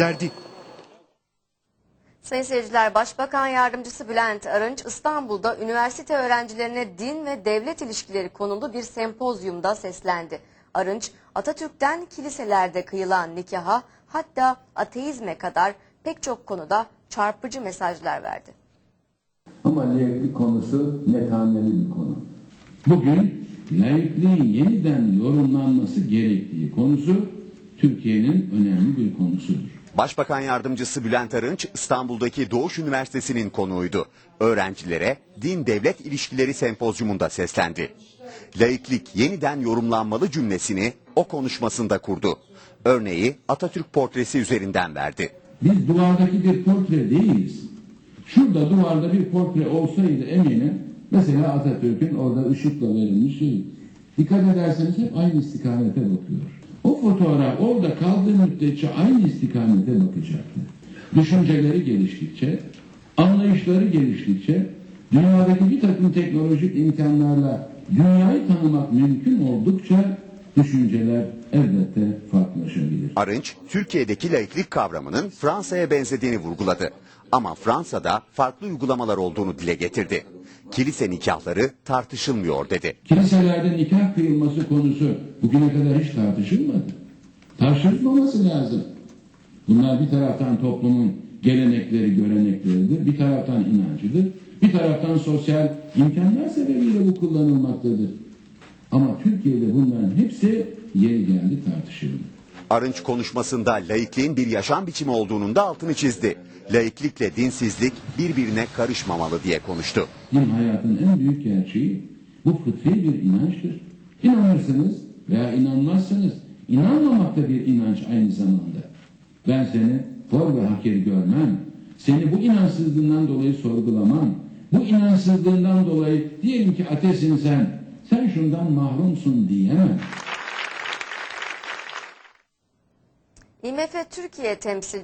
derdi. Sayın seyirciler, Başbakan Yardımcısı Bülent Arınç İstanbul'da üniversite öğrencilerine din ve devlet ilişkileri konulu bir sempozyumda seslendi. Arınç, Atatürk'ten kiliselerde kıyılan nikaha hatta ateizme kadar pek çok konuda çarpıcı mesajlar verdi. Ama laiklik konusu netaneli bir konu. Bugün laikliğin yeniden yorumlanması gerektiği konusu Türkiye'nin önemli bir konusudur. Başbakan Yardımcısı Bülent Arınç İstanbul'daki Doğuş Üniversitesi'nin konuğuydu. Öğrencilere din devlet ilişkileri sempozyumunda seslendi. Laiklik yeniden yorumlanmalı cümlesini o konuşmasında kurdu. Örneği Atatürk portresi üzerinden verdi. Biz duvardaki bir portre değiliz. Şurada duvarda bir portre olsaydı eminim mesela Atatürk'ün orada ışıkla verilmiş şey. Dikkat ederseniz hep aynı istikamete bakıyor. O fotoğraf orada kaldığı müddetçe aynı istikamete bakacaktı. Düşünceleri geliştikçe, anlayışları geliştikçe dünyadaki bir takım teknolojik imkanlarla dünyayı tanımak mümkün oldukça düşünceler elbette farklılaşabilir. Arınç, Türkiye'deki laiklik kavramının Fransa'ya benzediğini vurguladı. Ama Fransa'da farklı uygulamalar olduğunu dile getirdi. Kilise nikahları tartışılmıyor dedi. Kiliselerde nikah kıyılması konusu bugüne kadar hiç tartışılmadı. Tartışılmaması lazım. Bunlar bir taraftan toplumun gelenekleri, görenekleridir. Bir taraftan inancıdır. Bir taraftan sosyal imkanlar sebebiyle bu kullanılmaktadır. Ama Türkiye'de bunların hepsi yeri geldi tartışıldı. Arınç konuşmasında laikliğin bir yaşam biçimi olduğunun da altını çizdi. Laiklikle dinsizlik birbirine karışmamalı diye konuştu. Din hayatın en büyük gerçeği bu fıtri bir inançtır. İnanırsınız veya inanmazsınız. İnanmamak da bir inanç aynı zamanda. Ben seni hor ve hakir görmem. Seni bu inançsızlığından dolayı sorgulamam. Bu inançsızlığından dolayı diyelim ki ateşsin sen. Sen şundan mahrumsun diyemem. IMF Türkiye temsilcisi